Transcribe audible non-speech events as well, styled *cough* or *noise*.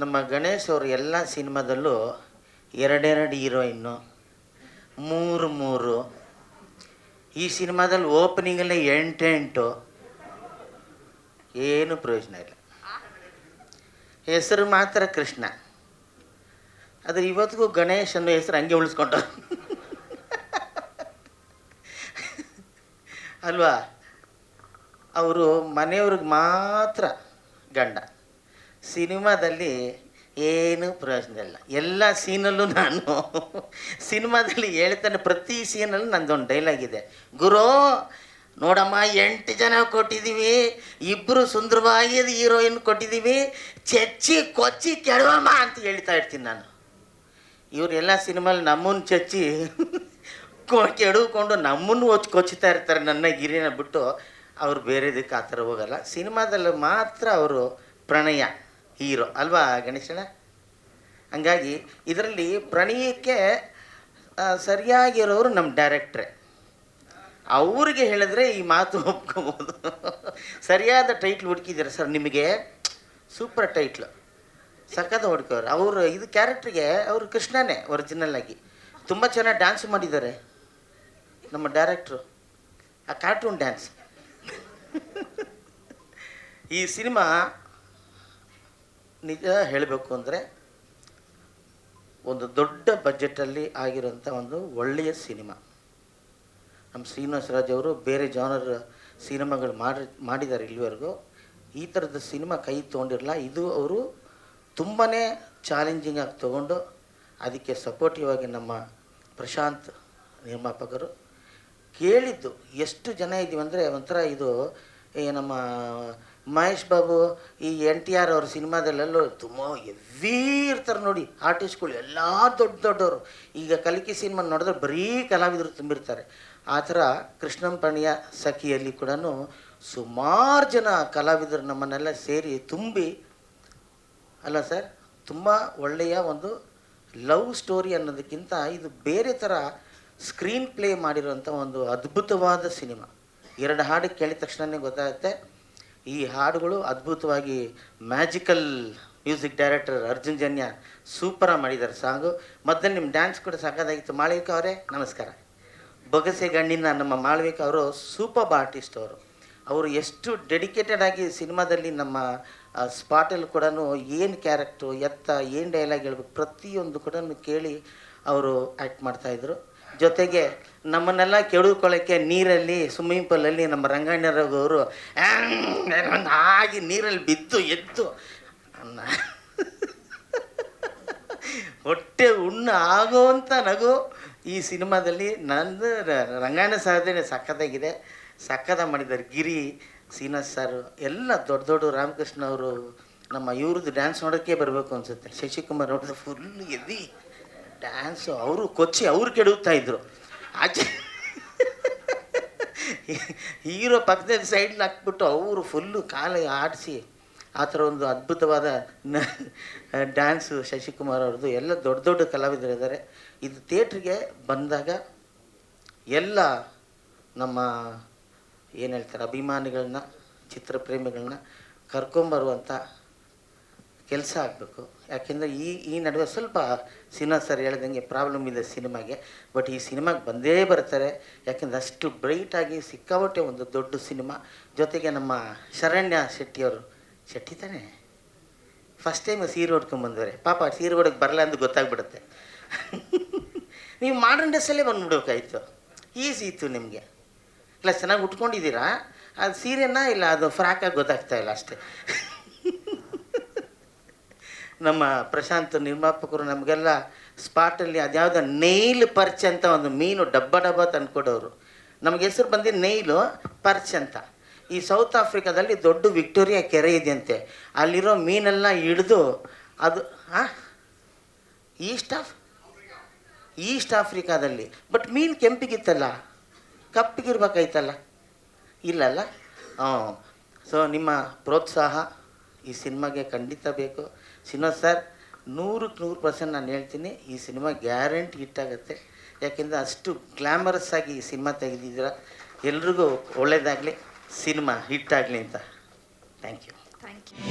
ನಮ್ಮ ಗಣೇಶ್ ಅವರು ಎಲ್ಲ ಸಿನಿಮಾದಲ್ಲೂ ಎರಡೆರಡು ಹೀರೋಯಿನ್ನು. ಮೂರು ಮೂರು. ಈ ಸಿನಿಮಾದಲ್ಲಿ ಓಪನಿಂಗಲ್ಲೇ ಎಂಟೆಂಟು ಏನು ಪ್ರಯೋಜನ ಇಲ್ಲ. ಹೆಸರು ಮಾತ್ರ ಕೃಷ್ಣ. ಆದರೆ ಇವತ್ತಿಗೂ ಗಣೇಶ್ ಅನ್ನೋ ಹೆಸರು ಹಂಗೆ ಉಳಿಸ್ಕೊಂಡ ಅಲ್ವಾ? ಅವರು ಮನೆಯವ್ರಿಗೆ ಮಾತ್ರ ಗಂಡ. ಸಿನಿಮಾದಲ್ಲಿ ಏನು ಪ್ರಯೋಜನ ಇಲ್ಲ. ಎಲ್ಲ ಸೀನಲ್ಲೂ ನಾನು ಸಿನಿಮಾದಲ್ಲಿ ಹೇಳ್ತಾನೆ ಪ್ರತಿ ಸೀನಲ್ಲೂ ನಂದೊಂದು ಡೈಲಾಗ್ ಇದೆ. ಗುರು, ನೋಡಮ್ಮ, ಎಂಟು ಜನ ಕೊಟ್ಟಿದ್ದೀವಿ. ಇಬ್ಬರು ಸುಂದರವಾಗಿ ಹೀರೋಯಿನ್ ಕೊಟ್ಟಿದ್ದೀವಿ. ಚಚ್ಚಿ, ಕೊಚ್ಚಿ, ಕೆಡವಮ್ಮ ಅಂತ ಹೇಳ್ತಾ ಇರ್ತೀನಿ ನಾನು. ಇವರೆಲ್ಲ ಸಿನಿಮಾಲಿ ನಮ್ಮನ್ನು ಚಚ್ಚಿ ಕೆಡವ್ಕೊಂಡು ನಮ್ಮನ್ನು ಹೊಚ್ಚ ಕೊಚ್ಚುತ್ತಾ ಇರ್ತಾರೆ ನನ್ನ ಗಿರಿನ ಬಿಟ್ಟು. ಅವ್ರು ಬೇರೆದಕ್ಕೆ ಆ ಥರ ಹೋಗಲ್ಲ. ಸಿನಿಮಾದಲ್ಲಿ ಮಾತ್ರ ಅವರು ಪ್ರಣಯ. ಹೀರೋ. ಅಲ್ವಾ ಗಣೇಶನ? ಹಂಗಾಗಿ ಇದರಲ್ಲಿ ಪ್ರಣಯಕ್ಕೆ ಸರಿಯಾಗಿರೋರು ನಮ್ಮ ಡೈರೆಕ್ಟ್ರೆ. ಅವ್ರಿಗೆ ಹೇಳಿದ್ರೆ ಈ ಮಾತು ಒಪ್ಕೋಬೋದು. ಸರಿಯಾದ ಟೈಟ್ಲ್ ಹುಡುಕಿದ್ದೀರ ಸರ್ ನಿಮಗೆ? Super title. ಸಖತ್ ಹುಡ್ಕೋರು ಅವರು ಇದು ಕ್ಯಾರೆಕ್ಟ್ರಿಗೆ, ಅವರು ಕೃಷ್ಣನೇ ಒರಿಜಿನಲ್ ಆಗಿ. ತುಂಬ ಚೆನ್ನಾಗಿ ಡ್ಯಾನ್ಸ್ ಮಾಡಿದ್ದಾರೆ. ನಮ್ಮ ಡೈರೆಕ್ಟ್ರು. ಆ ಕಾರ್ಟೂನ್ ಡ್ಯಾನ್ಸ್ ಈ ಸಿನಿಮಾ ನಿಜ ಹೇಳಬೇಕು ಅಂದರೆ ಒಂದು ದೊಡ್ಡ ಬಜೆಟಲ್ಲಿ ಆಗಿರುವಂಥ ಒಂದು ಒಳ್ಳೆಯ ಸಿನಿಮಾ. ನಮ್ಮ ಶ್ರೀನಿವಾಸ ರಾಜ್ ಅವರು ಬೇರೆ ಜಾನರ್ ಸಿನಿಮಾಗಳು ಮಾಡಿ, ಮಾಡಿದ್ದಾರೆ ಇಲ್ಲಿವರೆಗೂ. ಈ ಥರದ ಸಿನಿಮಾ ಕೈ ತೊಗೊಂಡಿರಲ್ಲ, ಇದು ಅವರು ತುಂಬಾ ಚಾಲೆಂಜಿಂಗ್ ಆಗಿ ತೊಗೊಂಡು ಅದಕ್ಕೆ ಸಪೋರ್ಟಿವ್ ಆಗಿ ನಮ್ಮ ಪ್ರಶಾಂತ್ ನಿರ್ಮಾಪಕರು ಕೇಳಿದ್ದು ಎಷ್ಟು ಜನ ಇದ್ದೀವಿ ಅಂದರೆ ಒಂಥರ ಇದು ಈ ನಮ್ಮ ಮಹೇಶ್ ಬಾಬು, ಈ ಎನ್ ಟಿ ಆರ್ ಅವ್ರ ಸಿನಿಮಾದಲ್ಲೆಲ್ಲೋ ತುಂಬ ಎವ್ವಿ ಇರ್ತಾರೆ ನೋಡಿ ಆರ್ಟಿಸ್ಟ್ಗಳು ಎಲ್ಲ ದೊಡ್ಡ ದೊಡ್ಡವರು. ಈಗ ಕಲಿಕೆ ಸಿನಿಮಾ ನೋಡಿದ್ರೆ ಬರೀ ಕಲಾವಿದರು ತುಂಬಿರ್ತಾರೆ. ಆ ಥರ ಕೃಷ್ಣಂಪಣಿಯ ಸಖಿಯಲ್ಲಿ ಕೂಡ ಸುಮಾರು ಜನ ಕಲಾವಿದರು ನಮ್ಮನ್ನೆಲ್ಲ ಸೇರಿ ತುಂಬಿ, ಅಲ್ಲ ಸರ್, ತುಂಬ ಒಳ್ಳೆಯ ಒಂದು ಲವ್ ಸ್ಟೋರಿ ಅನ್ನೋದಕ್ಕಿಂತ ಇದು ಬೇರೆ ಥರ ಸ್ಕ್ರೀನ್ ಪ್ಲೇ ಮಾಡಿರೋಂಥ ಒಂದು ಅದ್ಭುತವಾದ ಸಿನಿಮಾ. ಎರಡು ಹಾಡು ಕೇಳಿದ ತಕ್ಷಣವೇ ಗೊತ್ತಾಗುತ್ತೆ. ಈ ಹಾಡುಗಳು ಅದ್ಭುತವಾಗಿ magical music director Arjun Janya ಸೂಪರಾಗಿ ಮಾಡಿದ್ದಾರೆ ಸಾಂಗು. ಮೊದಲು ನಿಮ್ಮ ಡ್ಯಾನ್ಸ್ ಕೂಡ ಸಾಕಾಗಿತ್ತು ಮಾಳವಿಕ ಅವರೇ, ನಮಸ್ಕಾರ. ಬೊಗಸೆ ಗಣ್ಣಿನ ನಮ್ಮ ಮಾಳವಿಕ ಅವರು ಸೂಪರ್ ಆರ್ಟಿಸ್ಟ್ ಅವರು. ಅವರು ಎಷ್ಟು ಡೆಡಿಕೇಟೆಡ್ ಆಗಿ ಸಿನಿಮಾದಲ್ಲಿ ನಮ್ಮ ಸ್ಪಾಟಲ್ಲಿ ಕೂಡ ಏನು ಕ್ಯಾರೆಕ್ಟ್ರು ಎತ್ತ, ಏನು ಡೈಲಾಗ್ ಹೇಳ್ಬೇಕು ಪ್ರತಿಯೊಂದು ಕೂಡ ಕೇಳಿ ಅವರು ಆ್ಯಕ್ಟ್ ಮಾಡ್ತಾಯಿದ್ರು ಜೊತೆಗೆ ನಮ್ಮನ್ನೆಲ್ಲ ಕೆಡುಕೊಳ್ಳೋಕ್ಕೆ ನೀರಲ್ಲಿ ಸ್ವಿಮ್ಮಿಂಗ್ ಪೂಲಲ್ಲಿ ನಮ್ಮ ರಂಗಣ್ಣರವರು ಆಗಿ ನೀರಲ್ಲಿ ಬಿದ್ದು ಎದ್ದು ಅನ್ನ. ಹೊಟ್ಟೆ ಉಣ್ಣ ಆಗೋವಂಥ ನಗು ಈ ಸಿನಿಮಾದಲ್ಲಿ. ನಂದು ರಂಗಾಯಣ ಸಾಧನೆ ಸಖತ್ತಾಗಿದೆ. ಸಖತ್ತ ಮಾಡಿದ್ದಾರೆ ಗಿರಿ ಶ್ರೀನಾಥ್ ಸರ್, ಎಲ್ಲ ದೊಡ್ಡ ದೊಡ್ಡ ರಾಮಕೃಷ್ಣ ಅವರು ನಮ್ಮ ಇವ್ರದ್ದು ಡ್ಯಾನ್ಸ್ ನೋಡೋಕ್ಕೆ ಬರಬೇಕು ಅನ್ಸುತ್ತೆ. ಶಶಿಕುಮಾರ್ ನೋಡಿದ್ರೆ ಫುಲ್ ಎದ್ದಿ ಡ್ಯಾನ್ಸು ಅವರು ಕೊಚ್ಚಿ ಅವ್ರು ಕೆಡುತ್ತಾ ಇದ್ರು. ಆಚೆ ಹೀರೋ ಪಕ್ಕದಲ್ಲಿ ಸೈಡ್ಲಿ ಹಾಕ್ಬಿಟ್ಟು ಅವರು ಫುಲ್ಲು ಕಾಲ ಆಡಿಸಿ ಆ ಥರ ಒಂದು ಅದ್ಭುತವಾದ ಡ್ಯಾನ್ಸು ಶಶಿಕುಮಾರ್ ಅವ್ರದ್ದು. ಎಲ್ಲ ದೊಡ್ಡ ದೊಡ್ಡ ಕಲಾವಿದರಿದ್ದಾರೆ ಇದು ಥಿಯೇಟ್ರಿಗೆ ಬಂದಾಗ ಎಲ್ಲ ನಮ್ಮ, ಏನು ಹೇಳ್ತಾರೆ ಅಭಿಮಾನಿಗಳನ್ನ ಚಿತ್ರಪ್ರೇಮಿಗಳನ್ನ ಕರ್ಕೊಂಬರುವಂಥ ಕೆಲಸ ಆಗಬೇಕು. ಯಾಕೆಂದರೆ ಈ ಈ ನಡುವೆ ಸ್ವಲ್ಪ ಸಿನಿಮಾ ಸರ್ ಹೇಳ್ದಂಗೆ ಪ್ರಾಬ್ಲಮ್ ಇದೆ ಸಿನಿಮಾಗೆ. ಬಟ್ ಈ ಸಿನಿಮಾಗೆ ಬಂದೇ ಬರ್ತಾರೆ. ಯಾಕೆಂದರೆ ಅಷ್ಟು ಬ್ರೈಟಾಗಿ ಸಿಕ್ಕಾಪಟ್ಟೆ ಒಂದು ದೊಡ್ಡ ಸಿನಿಮಾ. ಜೊತೆಗೆ ನಮ್ಮ ಶರಣ್ಯ ಶೆಟ್ಟಿಯವರು, ಶೆಟ್ಟಿ ತಾನೇ? ಫಸ್ಟ್ ಟೈಮ್ ಸೀರೆ ಉಡ್ಕೊಂಬಂದವ್ರೆ ಪಾಪ ಸೀರೆ ಉಡೋಕೆ ಬರಲ್ಲ ಅಂತ ಗೊತ್ತಾಗ್ಬಿಡುತ್ತೆ. *laughs* ನೀವು ಮಾಡರ್ನ್ ಡ್ರೆಸ್ಸಲ್ಲೇ ಬಂದುಬಿಡ್ಬೇಕಾಯ್ತು. ಈಸಿ ಇತ್ತು ನಿಮಗೆ. ಇಲ್ಲ, ಚೆನ್ನಾಗಿ ಉಟ್ಕೊಂಡಿದ್ದೀರಾ? ಅದು ಸೀರೆನಾ ಇಲ್ಲ, ಅದು ಫ್ರಾಕಾಗಿ ಗೊತ್ತಾಗ್ತಾ ಇಲ್ಲ ಅಷ್ಟೇ. *laughs* ನಮ್ಮ ಪ್ರಶಾಂತ್ ನಿರ್ಮಾಪಕರು ನಮಗೆಲ್ಲ ಸ್ಪಾಟಲ್ಲಿ ಅದ್ಯಾವುದೋ ನೈಲ್ ಪರ್ಚ್ ಅಂತ ಒಂದು ಮೀನು ಡಬ್ಬ ಡಬ್ಬ ತಂದುಕೊಡೋರು ನಮಗೆ ಹೆಸರು ಬಂದು ನೈಲು ಪರ್ಚ್ ಅಂತ. ಈ ಸೌತ್ ಆಫ್ರಿಕಾದಲ್ಲಿ ದೊಡ್ಡ ವಿಕ್ಟೋರಿಯಾ ಕೆರೆ ಇದೆಯಂತೆ. ಅಲ್ಲಿರೋ ಮೀನೆಲ್ಲ ಹಿಡಿದು ಅದು ಹಾಂ ಈಸ್ಟ್ ಆಫ್ ಈಸ್ಟ್ ಆಫ್ರಿಕಾದಲ್ಲಿ ಬಟ್ ಮೀನು ಕೆಂಪಿಗಿತ್ತಲ್ಲ? ಕಪ್ಪಿಗಿರ್ಬೇಕಾಯ್ತಲ್ಲ? ಇಲ್ಲಲ್ಲ? ಹಾಂ ಸೊ ನಿಮ್ಮ ಪ್ರೋತ್ಸಾಹ ಈ ಸಿನಿಮಾಗೆ ಖಂಡಿತ ಬೇಕು. ಸಿನಿಮಾ ಸರ್ ನೂರಕ್ಕೆ ನೂರು ಪರ್ಸೆಂಟ್ ನಾನು ಹೇಳ್ತೀನಿ, ಈ ಸಿನಿಮಾ ಗ್ಯಾರಂಟಿ ಹಿಟ್ಟಾಗುತ್ತೆ ಯಾಕೆಂದರೆ ಅಷ್ಟು ಗ್ಲ್ಯಾಮರಸ್ ಆಗಿ ಈ ಸಿನಿಮಾ ತೆಗೆದಿದ್ದೀರ. ಎಲ್ರಿಗೂ ಒಳ್ಳೆಯದಾಗಲಿ ಸಿನಿಮಾ ಹಿಟ್ಟಾಗಲಿ ಅಂತ. Thank you thank you